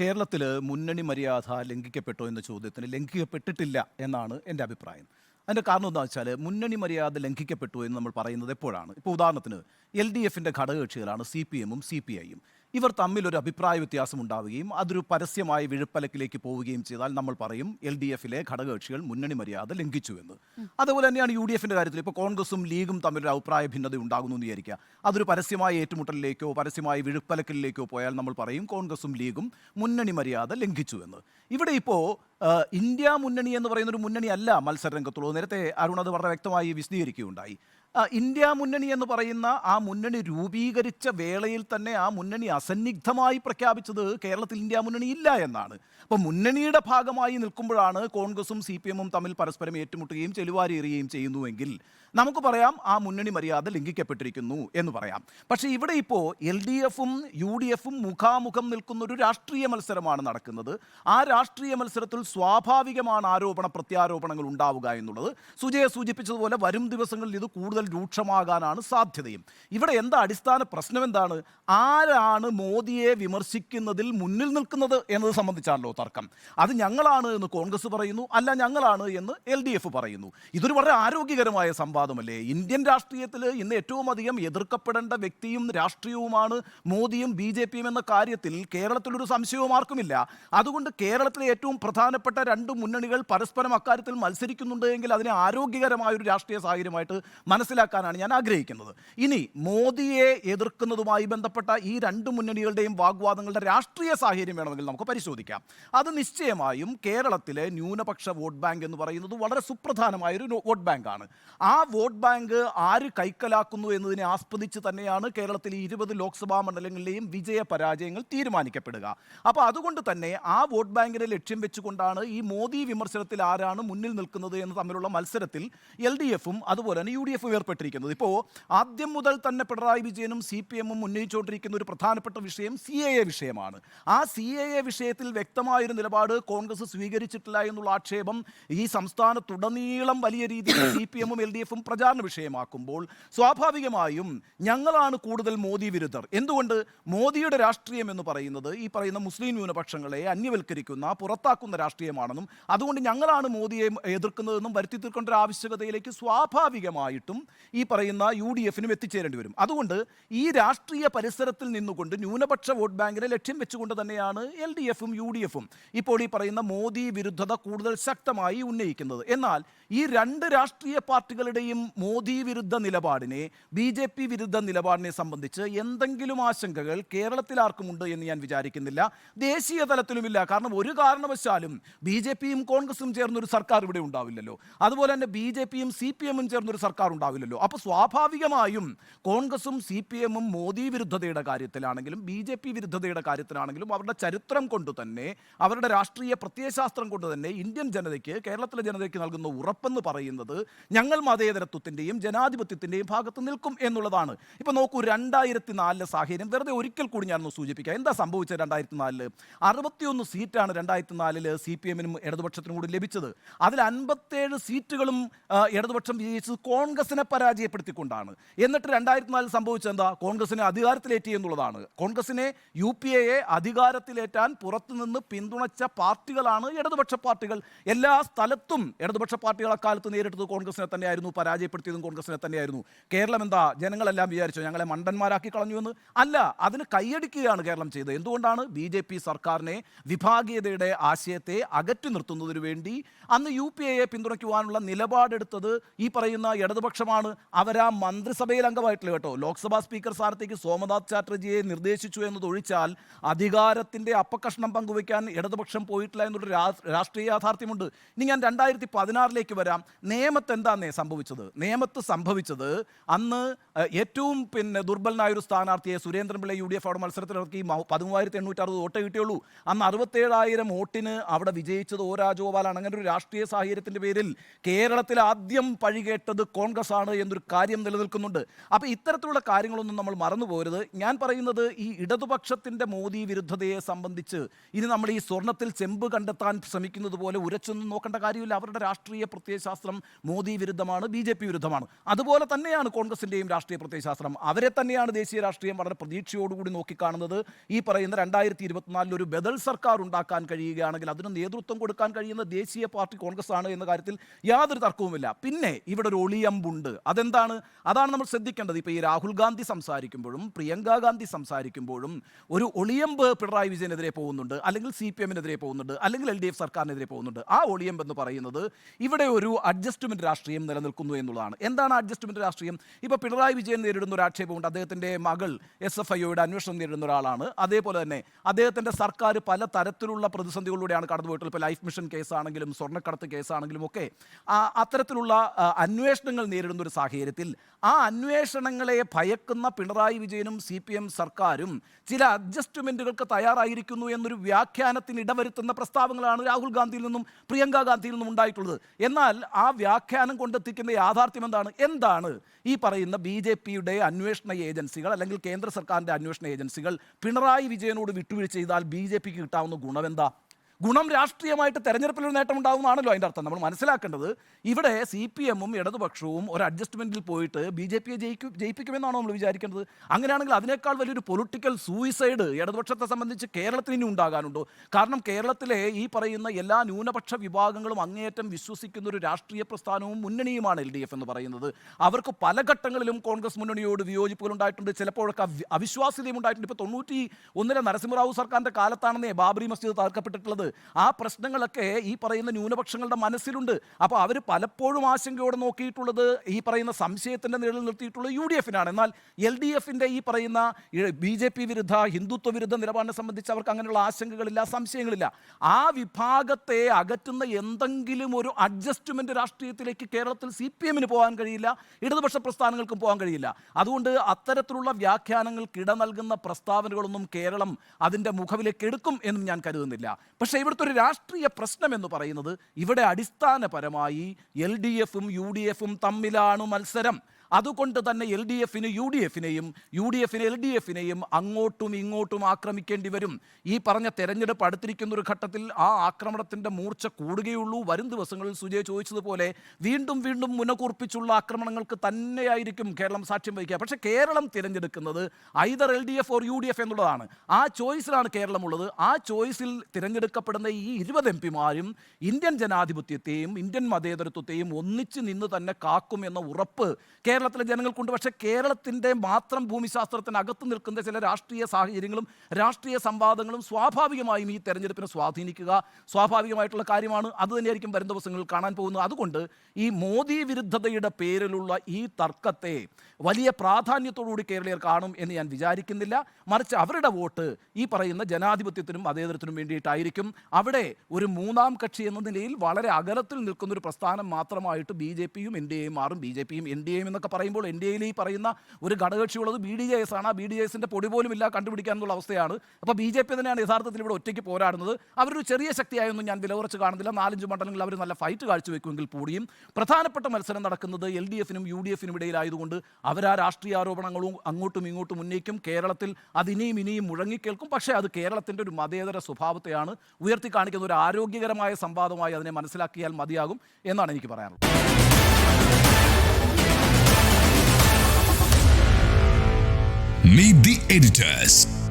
കേരളത്തിൽ മുന്നണി മര്യാദ ലംഘിക്കപ്പെട്ടോ എന്ന ചോദ്യത്തിന് ലംഘിക്കപ്പെട്ടിട്ടില്ല എന്നാണ് എന്റെ അഭിപ്രായം. അതിന്റെ കാരണം എന്താ വെച്ചാൽ മുന്നണി മര്യാദ ലംഘിക്കപ്പെട്ടു എന്ന് നമ്മൾ പറയുന്നത് എപ്പോഴാണ്? ഇപ്പോൾ ഉദാഹരണത്തിന് എൽ ഡി എഫിന്റെ ഘടകകക്ഷികളാണ് സി പി എമ്മും സി പി ഐയും. ഇവർ തമ്മിൽ ഒരു അഭിപ്രായ വ്യത്യാസം ഉണ്ടാവുകയും അതൊരു പരസ്യമായ വിഴുപ്പലക്കിലേക്ക് പോവുകയും ചെയ്താൽ നമ്മൾ പറയും എൽ ഡി എഫിലെ ഘടകകക്ഷികൾ മുന്നണി മര്യാദ ലംഘിച്ചു എന്ന്. അതുപോലെ തന്നെയാണ് യു ഡി എഫിന്റെ കാര്യത്തിൽ ഇപ്പോൾ കോൺഗ്രസും ലീഗും തമ്മിൽ ഒരു അഭിപ്രായ ഭിന്നത ഉണ്ടാകുന്നു എന്ന് വിചാരിക്കുക. അതൊരു പരസ്യമായ ഏറ്റുമുട്ടലിലേക്കോ പരസ്യമായ വിഴുപ്പലക്കലിലേക്കോ പോയാൽ നമ്മൾ പറയും കോൺഗ്രസും ലീഗും മുന്നണി മര്യാദ ലംഘിച്ചു എന്ന്. ഇവിടെ ഇപ്പോൾ ഇന്ത്യ മുന്നണി എന്ന് പറയുന്ന ഒരു മുന്നണി അല്ല മത്സരരംഗത്തുള്ളൂ നേരത്തെ അരുൺ അത് വളരെ വ്യക്തമായി വിശദീകരിക്കുകയുണ്ടായി. ഇന്ത്യ മുന്നണി എന്ന് പറയുന്ന ആ മുന്നണി രൂപീകരിച്ച വേളയിൽ തന്നെ ആ മുന്നണി അസന്നിഗ്ധമായി പ്രഖ്യാപിച്ചത് കേരളത്തിൽ ഇന്ത്യ മുന്നണി ഇല്ല എന്നാണ്. അപ്പോൾ മുന്നണിയുടെ ഭാഗമായി നിൽക്കുമ്പോഴാണ് കോൺഗ്രസും സി പി എമ്മും തമ്മിൽ പരസ്പരം ഏറ്റുമുട്ടുകയും ചെലുവാരി എറിയുകയും ചെയ്യുന്നുവെങ്കിൽ നമുക്ക് പറയാം ആ മുന്നണി മര്യാദ ലംഘിക്കപ്പെട്ടിരിക്കുന്നു എന്ന് പറയാം. പക്ഷേ ഇവിടെ ഇപ്പോൾ എൽ ഡി എഫും യു ഡി എഫും മുഖാമുഖം നിൽക്കുന്ന ഒരു രാഷ്ട്രീയ മത്സരമാണ് നടക്കുന്നത്. ആ രാഷ്ട്രീയ മത്സരത്തിൽ സ്വാഭാവികമാണ് ആരോപണ പ്രത്യാരോപണങ്ങൾ ഉണ്ടാവുക എന്നുള്ളത്. സുജയെ സൂചിപ്പിച്ചതുപോലെ വരും ദിവസങ്ങളിൽ ഇത് കൂടുതൽ രൂക്ഷമാകാനാണ് സാധ്യതയും. ഇവിടെ എന്താ അടിസ്ഥാന പ്രശ്നം എന്താണ്? ആരാണ് മോദിയെ വിമർശിക്കുന്നതിൽ മുന്നിൽ നിൽക്കുന്നത് എന്നത് സംബന്ധിച്ചാണല്ലോ തർക്കം. അത് ഞങ്ങളാണ് എന്ന് കോൺഗ്രസ് പറയുന്നു അല്ല ഞങ്ങളാണ് എന്ന് എൽ ഡി എഫ് പറയുന്നു. ഇതൊരു വളരെ ആരോഗ്യകരമായ സംവാദമല്ലേ? ഇന്ത്യൻ രാഷ്ട്രീയത്തിൽ ഇന്ന് ഏറ്റവും അധികം എതിർക്കപ്പെടേണ്ട വ്യക്തിയും രാഷ്ട്രീയവുമാണ് മോദിയും ബി എന്ന കാര്യത്തിൽ കേരളത്തിലൊരു സംശയവും ആർക്കുമില്ല. അതുകൊണ്ട് കേരളത്തിലെ ഏറ്റവും പ്രധാനപ്പെട്ട രണ്ട് മുന്നണികൾ പരസ്പരം അക്കാര്യത്തിൽ മത്സരിക്കുന്നുണ്ട് എങ്കിൽ അതിനെ ആരോഗ്യകരമായ ഒരു രാഷ്ട്രീയ സാഹചര്യമായിട്ട് മനസ്സിലാക്കാനാണ് ഞാൻ ആഗ്രഹിക്കുന്നത്. ഇനി മോദിയെ എതിർക്കുന്നതുമായി ബന്ധപ്പെട്ട ഈ രണ്ട് മുന്നണികളുടെയും വാഗ്വാദങ്ങളുടെ രാഷ്ട്രീയ സാഹചര്യം വേണമെങ്കിൽ നമുക്ക് പരിശോധിക്കാം. അത് നിശ്ചയമായും കേരളത്തിലെ ന്യൂനപക്ഷ വോട്ട് ബാങ്ക് എന്ന് പറയുന്നത് വളരെ സുപ്രധാനമായ ഒരു വോട്ട് ബാങ്കാണ്. ആ വോട്ട് ബാങ്ക് ആര് കൈക്കലാക്കുന്നു എന്നതിനെ ആസ്പദിച്ച് തന്നെയാണ് കേരളത്തിലെ ഇരുപത് ലോക്സഭാ മണ്ഡലങ്ങളിലെയും വിജയ പരാജയങ്ങൾ തീരുമാനിക്കപ്പെടുക. അപ്പോൾ അതുകൊണ്ട് തന്നെ ആ വോട്ട് ബാങ്കിനെ ലക്ഷ്യം വെച്ചുകൊണ്ടാണ് ഈ മോദി വിമർശനത്തിൽ ആരാണ് മുന്നിൽ നിൽക്കുന്നത് എന്ന് തമ്മിലുള്ള മത്സരത്തിൽ എൽ ഡി എഫും അതുപോലെ തന്നെ യു ഡി എഫും ഏർപ്പെട്ടിരിക്കുന്നത്. ഇപ്പോൾ ആദ്യം മുതൽ തന്നെ പിണറായി വിജയനും സി പി എമ്മും ഉന്നയിച്ചുകൊണ്ടിരിക്കുന്ന ഒരു പ്രധാനപ്പെട്ട വിഷയം സി എ എ വിഷയമാണ്. ആ സി എ എ വിഷയത്തിൽ വ്യക്തമായൊരു നിലപാട് കോൺഗ്രസ് സ്വീകരിച്ചിട്ടില്ല എന്നുള്ള ആക്ഷേപം ഈ സംസ്ഥാനത്തുടനീളം വലിയ രീതിയിൽ സി പി എമ്മും എൽ ഡി എഫും പ്രചാരണ വിഷയമാക്കുമ്പോൾ സ്വാഭാവികമായും ഞങ്ങളാണ് കൂടുതൽ മോദി വിരുദ്ധർ. എന്തുകൊണ്ട്? മോദിയുടെ രാഷ്ട്രീയം എന്ന് പറയുന്നത് ഈ പറയുന്ന മുസ്ലിം ന്യൂനപക്ഷങ്ങളെ അന്യവൽക്കരിക്കുന്ന പുറത്താക്കുന്ന രാഷ്ട്രീയമാണെന്നും അതുകൊണ്ട് ഞങ്ങളാണ് മോദിയെ എതിർക്കുന്നതെന്നും വരുത്തി തീർക്കേണ്ട ഒരു ആവശ്യകതയിലേക്ക് സ്വാഭാവികമായിട്ടും ഈ പറയുന്ന യു ഡി എഫിനും എത്തിച്ചേരേണ്ടി വരും. അതുകൊണ്ട് ഈ രാഷ്ട്രീയ പരിസരത്തിൽ നിന്നുകൊണ്ട് ന്യൂനപക്ഷ വോട്ട് ബാങ്കിനെ ലക്ഷ്യം വെച്ചുകൊണ്ട് തന്നെയാണ് എൽ ഡി എഫും യു ഡി എഫും ഇപ്പോൾ ഈ പറയുന്ന മോദി വിരുദ്ധത കൂടുതൽ ശക്തമായി ഉന്നയിക്കുന്നത്. എന്നാൽ ഈ രണ്ട് രാഷ്ട്രീയ പാർട്ടികളുടെയും മോദി വിരുദ്ധ നിലപാടിനെ ബി ജെ പി വിരുദ്ധ നിലപാടിനെ സംബന്ധിച്ച് എന്തെങ്കിലും ആശങ്കകൾ കേരളത്തിൽ ആർക്കുമുണ്ട് എന്ന് ഞാൻ വിചാരിക്കുന്നില്ല. ദേശീയ തലത്തിലുമില്ല. കാരണം ഒരു കാരണവശാലും ബി ജെ പിയും കോൺഗ്രസും ചേർന്നൊരു സർക്കാർ ഇവിടെ ഉണ്ടാവില്ലല്ലോ. അതുപോലെ തന്നെ ബി ജെ പിയും സി പി എമ്മും ചേർന്നൊരു സർക്കാർ ഉണ്ടാവില്ലല്ലോ. അപ്പോൾ സ്വാഭാവികമായും കോൺഗ്രസും സി പി എമ്മും മോദി വിരുദ്ധതയുടെ കാര്യത്തിലാണെങ്കിലും ബി ജെ പി വിരുദ്ധതയുടെ കാര്യത്തിലാണെങ്കിലും അവരുടെ ചരിത്രം കൊണ്ട് തന്നെ അവരുടെ രാഷ്ട്രീയ പ്രത്യയശാസ്ത്രം കൊണ്ട് തന്നെ ഇന്ത്യൻ ജനതയ്ക്ക് കേരളത്തിലെ ജനതയ്ക്ക് നൽകുന്ന ഉറപ്പെന്ന് പറയുന്നത് ഞങ്ങൾ മതേതരത്വത്തിന്റെയും ജനാധിപത്യത്തിന്റെയും ഭാഗത്ത് നിൽക്കും എന്നുള്ളതാണ്. ഇപ്പോൾ നോക്കൂ രണ്ടായിരത്തി നാലിലെ സാഹചര്യം വെറുതെ ഒരിക്കൽ കൂടി ഞാനൊന്ന് സൂചിപ്പിക്കാം. എന്താ സംഭവിച്ചത് രണ്ടായിരത്തി നാലിൽ അറുപത്തിയൊന്ന് സീറ്റാണ് രണ്ടായിരത്തി നാലിൽ സി പി എമ്മിനും ഇടതുപക്ഷത്തിനും കൂടി ലഭിച്ചത്. അതിൽ അൻപത്തേഴ് സീറ്റുകളും ഇടതുപക്ഷം വിജയിച്ചത് കോൺഗ്രസിനെ പരാജയപ്പെടുത്തിക്കൊണ്ടാണ്. എന്നിട്ട് രണ്ടായിരത്തി നാലിൽ സംഭവിച്ചത് എന്താ കോൺഗ്രസിനെ അധികാരത്തിലേറ്റി എന്നുള്ളതാണ്. കോൺഗ്രസിനെ യു പി എയെ അധികാരത്തിലേറ്റാൻ പുറത്തുനിന്ന് പിന്തുണച്ച പാർട്ടികളാണ് ഇടതുപക്ഷ പാർട്ടികൾ. എല്ലാ സ്ഥലത്തും ഇടതുപക്ഷ പാർട്ടികൾ അക്കാലത്ത് നേരിട്ടത് കോൺഗ്രസിനെ തന്നെയായിരുന്നു പരാജയപ്പെടുത്തിയതും കോൺഗ്രസിനെ തന്നെയായിരുന്നു. കേരളം എന്താ? ജനങ്ങളെല്ലാം വിചാരിച്ചു ഞങ്ങളെ മണ്ടന്മാരാക്കി കളഞ്ഞു എന്ന്? അല്ല അതിന് കൈയടിക്കുകയാണ് കേരളം ചെയ്തത്. എന്തുകൊണ്ടാണ്? ബി സർക്കാരിനെ വിഭാഗീയതയുടെ ആശയത്തെ അകറ്റി നിർത്തുന്നതിന് വേണ്ടി അന്ന് യു പി എയെ പിന്തുണയ്ക്കുവാനുള്ള നിലപാടെടുത്തത് ഈ പറയുന്ന ഇടതുപക്ഷമാണ്. അവരാ മന്ത്രിസഭയിൽ അംഗമായിട്ടുള്ള കേട്ടോ. ലോക്സഭാ സ്പീക്കർ സ്ഥാനത്തേക്ക് സോമനാഥ് ചാറ്റർജിയെ നിർദ്ദേശിച്ചു എന്നതൊഴിച്ചാൽ അധികാരത്തിന്റെ അപ്പക്കഷ്ണം പങ്കുവയ്ക്കാൻ ഇടതുപക്ഷം പോയിട്ടില്ല എന്നൊരു രാഷ്ട്രീയ യാഥാർത്ഥ്യമുണ്ട്. ഇനി ഞാൻ രണ്ടായിരത്തി പതിനാറിലേക്ക് വരാം. നേമത്ത് എന്താന്നേ സംഭവിച്ചത്? നേമത്ത് സംഭവിച്ചത് അന്ന് ഏറ്റവും പിന്നെ ദുർബലനായ ഒരു സ്ഥാനാർത്ഥിയെ സുരേന്ദ്രൻപിള്ള യു ഡി എഫ് അവിടെ മത്സരത്തിലിറക്കി പതിമൂവായിരത്തി എണ്ണൂറ്റി അറുപത് വോട്ടേ കിട്ടിയുള്ളൂ. അന്ന് അറുപത്തേഴായിരം വോട്ടിന് അവിടെ അവിടെ വിജയിച്ചത് ഒ രാജഗോപാലാണ്. അങ്ങനെ ഒരു രാഷ്ട്രീയ സാഹചര്യത്തിന്റെ പേരിൽ കേരളത്തിൽ ആദ്യം പഴികേട്ടത് കോൺഗ്രസ് ആണ് എന്നൊരു കാര്യം നിലനിൽക്കുന്നുണ്ട്. അപ്പോൾ ഇത്തരത്തിലുള്ള കാര്യങ്ങളൊന്നും നമ്മൾ മറന്നു പോരുത്. ഞാൻ പറയുന്നത് ഈ ഇടതുപക്ഷത്തിന്റെ മോദി വിരുദ്ധതയെ സംബന്ധിച്ച് ഇനി നമ്മൾ ഈ സ്വർണത്തിൽ ചെമ്പ് കണ്ടെത്താൻ ശ്രമിക്കുന്നത് പോലെ ഉരച്ചൊന്നും നോക്കേണ്ട കാര്യമില്ല. അവരുടെ രാഷ്ട്രീയ പ്രത്യയശാസ്ത്രം മോദി വിരുദ്ധമാണ് ബി വിരുദ്ധമാണ്. അതുപോലെ തന്നെയാണ് കോൺഗ്രസിന്റെയും രാഷ്ട്രീയ പ്രത്യയശാസ്ത്രം. അവരെ തന്നെയാണ് ദേശീയ രാഷ്ട്രീയം വളരെ പ്രതീക്ഷയോടുകൂടി നോക്കിക്കാണുന്നത്. ഈ പറയുന്ന രണ്ടായിരത്തി ഇരുപത്തിനാലിൽ ഒരു ബദൽ സർക്കാർ ഉണ്ടാക്കാൻ കഴിയുകയാണെങ്കിൽ അതിന് നേതൃത്വം കൊടുക്കാൻ കഴിയുന്ന ദേശീയ പാർട്ടി കോൺഗ്രസ് ആണ് എന്ന കാര്യത്തിൽ യാതൊരു തർക്കവുമില്ല. പിന്നെ ഇവിടെ ഒരു ഒളിയമ്പുണ്ട്. അതെന്താണ്? അതാണ് നമ്മൾ ശ്രദ്ധിക്കേണ്ടത്. ഇപ്പോൾ ഈ രാഹുൽ ഗാന്ധി സംസാരിക്കുമ്പോഴും പ്രിയങ്ക ഗാന്ധി സംസാരിക്കുമ്പോഴും ഒരു ഒളിയമ്പ് പിണറായി വിജയനെതിരെ പോകുന്നുണ്ട് അല്ലെങ്കിൽ സി പി എമ്മിനെതിരെ പോകുന്നുണ്ട് അല്ലെങ്കിൽ എൽ ഡി എഫ് സർക്കാരിനെതിരെ പോകുന്നുണ്ട്. ആ ഒളിയമ്പ് എന്ന് പറയുന്നത് ഇവിടെ ഒരു അഡ്ജസ്റ്റ്മെന്റ് രാഷ്ട്രീയം നിലനിൽക്കുന്നു എന്നുള്ളതാണ്. എന്താണ് അഡ്ജസ്റ്റ്മെന്റ് രാഷ്ട്രീയം? ഇപ്പോൾ പിണറായി വിജയൻ നേരിടുന്ന ഒരു ആക്ഷേപമുണ്ട്. അദ്ദേഹത്തിന്റെ മകൾ എസ് എഫ് ഐയുടെ അന്വേഷണം നേരിടുന്ന ഒരാളാണ്. അതേപോലെ തന്നെ അദ്ദേഹത്തിന്റെ സർക്കാർ പല തരത്തിലുള്ള പ്രതിസന്ധികളിലൂടെയാണ് കടന്നുപോയിട്ടുള്ളത് ഇപ്പോൾ ലൈഫ് മിഷൻ കേസാണെങ്കിലും സ്വർണക്കടത്ത് കേസാണെങ്കിലും ഒക്കെ അത്തരത്തിലുള്ള അന്വേഷണങ്ങൾ നേരിടുന്ന ഒരു സാഹചര്യത്തിൽ ആ അന്വേഷണങ്ങളെ ഭയക്കുന്ന പിണറായി വിജയനും സി പി എം സർക്കാരും ചില അഡ്ജസ്റ്റ്മെന്റുകൾക്ക് തയ്യാറായിരിക്കുന്നു എന്നൊരു വ്യാഖ്യാനത്തിന് ഇടവരുത്തുന്ന പ്രസ്താവങ്ങളാണ് രാഹുൽ ഗാന്ധിയിൽ നിന്നും പ്രിയങ്ക ഗാന്ധിയിൽ നിന്നും ഉണ്ടായിട്ടുള്ളത്. എന്നാൽ ആ വ്യാഖ്യാനം കൊണ്ടെത്തിക്കുന്ന യാഥാർത്ഥ്യം എന്താണ്? എന്താണ് ഈ പറയുന്ന ബി ജെ പിയുടെ അന്വേഷണ ഏജൻസികൾ അല്ലെങ്കിൽ കേന്ദ്ര സർക്കാരിന്റെ അന്വേഷണ ഏജൻസികൾ പിണറായി വിജയനോട് വിട്ടുവീഴ്ച ചെയ്താൽ ബി ജെ പിക്ക് കിട്ടാവുന്ന ഗുണമെന്താ? ഗുണം രാഷ്ട്രീയമായിട്ട് തെരഞ്ഞെടുപ്പിൽ ഒരു നേട്ടം ഉണ്ടാകുന്നതാണല്ലോ അതിന്റെ അർത്ഥം. നമ്മൾ മനസ്സിലാക്കേണ്ടത് ഇവിടെ സി പി എമ്മും ഇടതുപക്ഷവും ഒരു അഡ്ജസ്റ്റ്മെന്റിൽ പോയിട്ട് ബി ജെ പിയെ ജയിക്കും ജയിപ്പിക്കുമെന്നാണോ നമ്മൾ വിചാരിക്കേണ്ടത്? അങ്ങനെയാണെങ്കിൽ അതിനേക്കാൾ വലിയൊരു പൊളിറ്റിക്കൽ സൂയിസൈഡ് ഇടതുപക്ഷത്തെ സംബന്ധിച്ച് കേരളത്തിന് ഇനി ഉണ്ടാകാനുണ്ടോ? കാരണം കേരളത്തിലെ ഈ പറയുന്ന എല്ലാ ന്യൂനപക്ഷ വിഭാഗങ്ങളും അങ്ങേയറ്റം വിശ്വസിക്കുന്ന ഒരു രാഷ്ട്രീയ പ്രസ്ഥാനവും മുന്നണിയുമാണ് എൽ ഡി എഫ് എന്ന് പറയുന്നത്. അവർക്ക് പല ഘട്ടങ്ങളിലും കോൺഗ്രസ് മുന്നണിയോട് വിയോജിപ്പുകൾ ഉണ്ടായിട്ടുണ്ട്. ചിലപ്പോഴൊക്കെ അവിശ്വാസ്യതയും ഉണ്ടായിട്ടുണ്ട്. ഇപ്പോൾ തൊണ്ണൂറ്റി ഒന്നിലെ നരസിംഹറാവു സർക്കാരിന്റെ കാലത്താണെന്നേ ബാബറി മസ്ജിദ് തകർക്കപ്പെട്ടിട്ടുള്ളത്. ആ പ്രശ്നങ്ങളൊക്കെ ഈ പറയുന്ന ന്യൂനപക്ഷങ്ങളുടെ മനസ്സിലുണ്ട്. അപ്പോൾ അവർ പലപ്പോഴും ആശങ്കയോടെ നോക്കിയിട്ടുള്ളത് ഈ പറയുന്ന സംശയത്തിന്റെ നിഴലിൽ നിർത്തിയിട്ടുള്ള യു ഡി എഫിനാണ്. എന്നാൽ എൽ ഡി എഫിന്റെ ഈ പറയുന്ന ബി ജെ പി വിരുദ്ധ ഹിന്ദുത്വ വിരുദ്ധ നിലപാടിനെ സംബന്ധിച്ച് അവർക്ക് അങ്ങനെയുള്ള ആശങ്കകളില്ല സംശയങ്ങളില്ല. ആ വിഭാഗത്തെ അകറ്റുന്ന എന്തെങ്കിലും ഒരു അഡ്ജസ്റ്റ്മെന്റ് രാഷ്ട്രീയത്തിലേക്ക് കേരളത്തിൽ സി പി എമ്മിന് പോകാൻ കഴിയില്ല ഇടതുപക്ഷ പ്രസ്ഥാനങ്ങൾക്കും പോകാൻ കഴിയില്ല. അതുകൊണ്ട് അത്തരത്തിലുള്ള വ്യാഖ്യാനങ്ങൾക്ക് ഇട നൽകുന്ന പ്രസ്താവനകളൊന്നും കേരളം അതിന്റെ മുഖവിലേക്ക് എടുക്കും എന്നും ഞാൻ കരുതുന്നില്ല. പക്ഷേ ഇവിടുത്തെ ഒരു രാഷ്ട്രീയ പ്രശ്നം എന്ന് പറയുന്നത് ഇവിടെ അടിസ്ഥാനപരമായി എൽ ഡി എഫും യു ഡി എഫും തമ്മിലാണ് മത്സരം. അതുകൊണ്ട് തന്നെ എൽ ഡി എഫിന് യു ഡി എഫിനെയും യു ഡി എഫിന് എൽ ഡി എഫിനെയും അങ്ങോട്ടും ഇങ്ങോട്ടും ആക്രമിക്കേണ്ടി വരും. ഈ പറഞ്ഞ തെരഞ്ഞെടുപ്പ് അടുത്തിരിക്കുന്ന ഒരു ഘട്ടത്തിൽ ആ ആക്രമണത്തിന്റെ മൂർച്ച കൂടുകയുള്ളൂ. വരും ദിവസങ്ങളിൽ സുജയ് ചോദിച്ചതുപോലെ വീണ്ടും വീണ്ടും മുനകൂർപ്പിച്ചുള്ള ആക്രമണങ്ങൾക്ക് തന്നെയായിരിക്കും കേരളം സാക്ഷ്യം വഹിക്കുക. പക്ഷേ കേരളം തിരഞ്ഞെടുക്കുന്നത് either L D F or U D F എന്നുള്ളതാണ്. ആ ചോയ്സിലാണ് കേരളമുള്ളത്. ആ ചോയ്സിൽ തിരഞ്ഞെടുക്കപ്പെടുന്ന ഈ ഇരുപത് എം പിമാരും ഇന്ത്യൻ ജനാധിപത്യത്തെയും ഇന്ത്യൻ മതേതരത്വത്തെയും ഒന്നിച്ച് നിന്ന് തന്നെ കാക്കും എന്ന ഉറപ്പ് കേരളത്തിലെ ജനങ്ങൾക്കുണ്ട്. പക്ഷേ കേരളത്തിന്റെ മാത്രം ഭൂമിശാസ്ത്രത്തിനകത്ത് നിൽക്കുന്ന ചില രാഷ്ട്രീയ സാഹചര്യങ്ങളും രാഷ്ട്രീയ സംവാദങ്ങളും സ്വാഭാവികമായും ഈ തെരഞ്ഞെടുപ്പിനെ സ്വാധീനിക്കുക സ്വാഭാവികമായിട്ടുള്ള കാര്യമാണ്. അത് തന്നെയായിരിക്കും വരും ദിവസങ്ങളിൽ കാണാൻ പോകുന്നത്. അതുകൊണ്ട് ഈ മോദി വിരുദ്ധതയുടെ പേരിലുള്ള ഈ തർക്കത്തെ വലിയ പ്രാധാന്യത്തോടുകൂടി കേരളീയർ കാണും എന്ന് ഞാൻ വിചാരിക്കുന്നില്ല. മറിച്ച് അവരുടെ വോട്ട് ഈ പറയുന്ന ജനാധിപത്യത്തിനും മതേതരത്തിനും വേണ്ടിയിട്ടായിരിക്കും. അവിടെ ഒരു മൂന്നാം കക്ഷി എന്ന നിലയിൽ വളരെ അകലത്തിൽ നിൽക്കുന്ന ഒരു പ്രസ്ഥാനം മാത്രമായിട്ട് ബി ജെ പിയും എൻ ഡി എയും മാറും. ബി ജെ പിയും എൻ ഡി എയും എന്നൊക്കെ പറയുമ്പോൾ എൻ ഡി എയിൽ ഈ പറയുന്ന ഒരു ഘടകകക്ഷിയുള്ളത് ബി ഡി ജെ എസ് ആണ്. ആ ബി ഡി ജെ എസിന്റെ പൊടി പോലും ഇല്ല കണ്ടുപിടിക്കാനുള്ള അവസ്ഥയാണ്. അപ്പോൾ ബി ജെ പി തന്നെയാണ് യഥാർത്ഥത്തിൽ ഇവിടെ ഒറ്റയ്ക്ക് പോരാടുന്നത്. അവരൊരു ചെറിയ ശക്തിയായൊന്നും ഞാൻ വില കുറച്ച് കാണുന്നില്ല. നാലഞ്ച് മണ്ഡലങ്ങളിൽ അവർ നല്ല ഫൈറ്റ് കാഴ്ചവെക്കുമെങ്കിൽ കൂടിയും പ്രധാനപ്പെട്ട മത്സരം നടക്കുന്നത് എൽ ഡി എഫിനും യു ഡി എഫിനും ഇടയിലായതുകൊണ്ട് അവർ ആ രാഷ്ട്രീയ ആരോപണങ്ങളും അങ്ങോട്ടും ഇങ്ങോട്ടും ഉന്നയിക്കും. കേരളത്തിൽ അത് ഇനിയും മുഴങ്ങിക്കേൾക്കും. പക്ഷേ അത് കേരളത്തിന്റെ ഒരു മതേതര സ്വഭാവത്തെയാണ് ഉയർത്തി കാണിക്കുന്ന ഒരു ആരോഗ്യകരമായ സംവാദമായി അതിനെ മനസ്സിലാക്കിയാൽ മതിയാകും എന്നാണ് എനിക്ക് പറയാനുള്ളത്. Meet the editors.